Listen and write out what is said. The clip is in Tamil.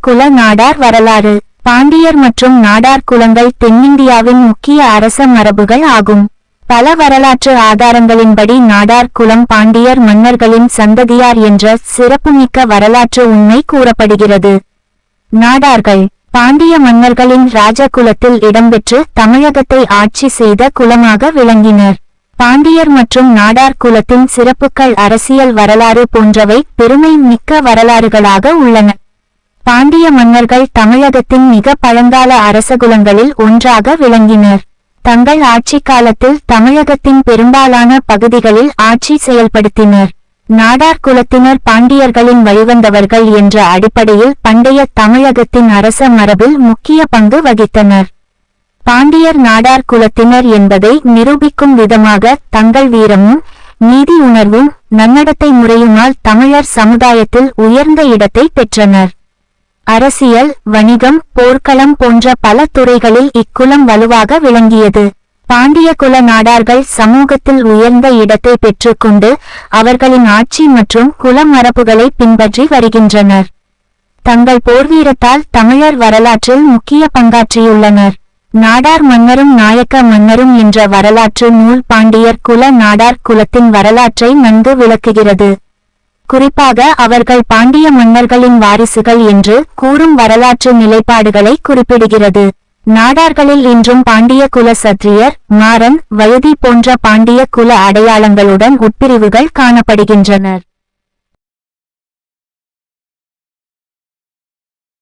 குல நாடார் வரலாறு. பாண்டியர் மற்றும் நாடார் குலங்கள் தென்னிந்தியாவின் முக்கிய அரச மரபுகள் ஆகும். பல வரலாற்று ஆதாரங்களின்படி நாடார் குலம் பாண்டியர் மன்னர்களின் சந்ததியார் என்ற சிறப்புமிக்க வரலாற்று உண்மை கூறப்படுகிறது. நாடார்கள். பாண்டிய மன்னர்களின் ராஜகுலத்தில் இடம்பெற்று தமிழகத்தை ஆட்சி செய்த குலமாக விளங்கினர். பாண்டியர் மற்றும் நாடார் குலத்தின் சிறப்புகள் அரசியல் வரலாறு போன்றவை பெருமை மிக்க வரலாறுகளாக உள்ளன. பாண்டிய மன்னர்கள் தமிழகத்தின் மிக பழங்கால அரசகுலங்களில் ஒன்றாக விளங்கினர். தங்கள் ஆட்சிக் காலத்தில் தமிழகத்தின் பெரும்பாலான பகுதிகளில் ஆட்சி செயல்படுத்தினர். நாடார் குலத்தினர் பாண்டியர்களின் வழிவந்தவர்கள் என்ற அடிப்படையில் பண்டைய தமிழகத்தின் அரச மரபில் முக்கிய பங்கு வகித்தனர். பாண்டியர் நாடார் குலத்தினர் என்பதை நிரூபிக்கும் விதமாக தங்கள் வீரமும் நீதி உணர்வும் நன்னடத்தை முறையுமால் தமிழர் சமுதாயத்தில் உயர்ந்த இடத்தை பெற்றனர். அரசியல் வணிகம் போர்க்களம் போன்ற பல துறைகளில் இக்குலம் வலுவாக விளங்கியது. பாண்டிய குல நாடார்கள் சமூகத்தில் உயர்ந்த இடத்தை பெற்றுக்கொண்டு அவர்களின் ஆட்சி மற்றும் குல மரபுகளை பின்பற்றி வருகின்றனர். தங்கள் போர்வீரத்தால் தமிழர் வரலாற்றில் முக்கிய பங்காற்றியுள்ளனர். நாடார் மன்னரும் நாயக்க மன்னரும் என்ற வரலாற்று நூல் பாண்டியர் குல நாடார் குலத்தின் வரலாற்றை நன்கு விளக்குகிறது. குறிப்பாக அவர்கள் பாண்டிய மன்னர்களின் வாரிசுகள் என்று கூறும் வரலாற்று நிலைப்பாடுகளை குறிப்பிடுகிறது. நாடார்களில் இன்றும் பாண்டிய குல சத்திரியர் மாறன் வயதி போன்ற பாண்டிய குல அடையாளங்களுடன் உட்பிரிவுகள் காணப்படுகின்றனர்.